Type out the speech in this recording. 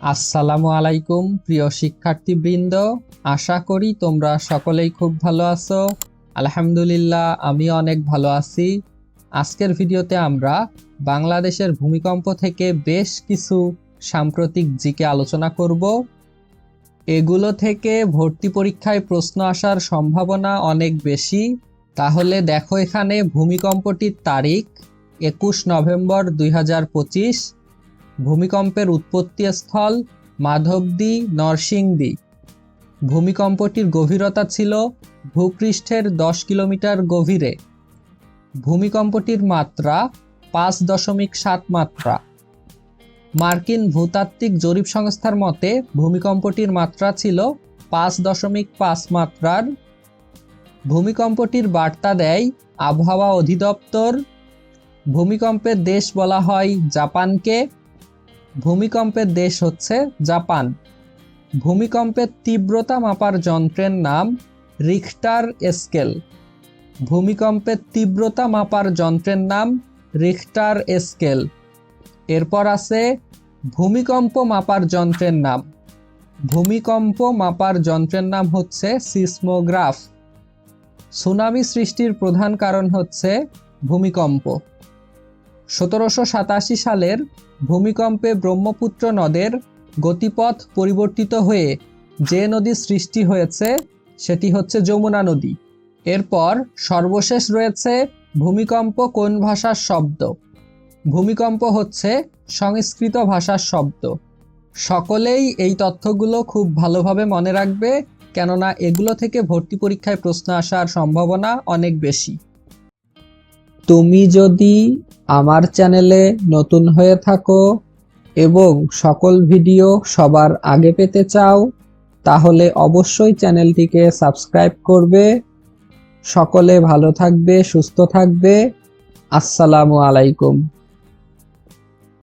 আসসালামু আলাইকুম, প্রিয় শিক্ষার্থীবৃন্দ। আশা করি তোমরা সকলেই খুব ভালো আছো। আলহামদুলিল্লাহ আমি অনেক ভালো আছি। আজকের ভিডিওতে আমরা বাংলাদেশের ভূমিকম্প থেকে বেশ কিছু সাম্প্রতিক জিকে আলোচনা করব। এগুলো থেকে ভর্তি পরীক্ষায় প্রশ্ন আসার সম্ভাবনা অনেক বেশি। তাহলে দেখো এখানে ভূমিকম্পটির তারিখ, একুশ নভেম্বর দুই হাজার পঁচিশ। ভূমিকম্পের উৎপত্তি স্থল মাধবদী, নরসিংদী। ভূমিকম্পটির গভীরতা ছিল ভূপৃষ্ঠের দশ কিলোমিটার গভীরে। ভূমিকম্পটির মাত্রা পাঁচ দশমিক সাত মাত্রা। মার্কিন ভূতাত্ত্বিক জরিপ সংস্থার মতে, ভূমিকম্পটির মাত্রা ছিল পাঁচ দশমিক পাঁচ মাত্রার। ভূমিকম্পটির বার্তা দেয় আবহাওয়া অধিদপ্তর। ভূমিকম্পের দেশ বলা হয় জাপানকে। ভূমিকম্পের দেশ হচ্ছে জাপান। ভূমিকম্পের তীব্রতা মাপার যন্ত্রের নাম রিখটার স্কেল। ভূমিকম্পের তীব্রতা মাপার যন্ত্রের নাম রিখটার স্কেল। এরপর আছে ভূমিকম্প মাপার যন্ত্রের নাম। ভূমিকম্প মাপার যন্ত্রের নাম হচ্ছে সিসমোগ্রাফ। সুনামি সৃষ্টির প্রধান কারণ হচ্ছে ভূমিকম্প। সতেরোশো সাতাশি সালের ভূমিকম্পে ব্রহ্মপুত্র নদের গতিপথ পরিবর্তিত হয়ে যে নদী সৃষ্টি হয়েছে, সেটি হচ্ছে যমুনা নদী। এরপর সর্বশেষ রয়েছে ভূমিকম্প কোন ভাষার শব্দ? ভূমিকম্প হচ্ছে সংস্কৃত ভাষার শব্দ। সকলেই এই তথ্যগুলো খুব ভালোভাবে মনে রাখবে, কেননা এগুলো থেকে ভর্তি পরীক্ষায় প্রশ্ন আসার সম্ভাবনা অনেক বেশি। তুমি যদি আমার চ্যানেলে নতুন হয়ে থাকো এবং সকল ভিডিও সবার আগে পেতে চাও, তাহলে অবশ্যই চ্যানেলটিকে সাবস্ক্রাইব করবে। সকলে ভালো থাকবে, সুস্থ থাকবে। আসসালামু আলাইকুম।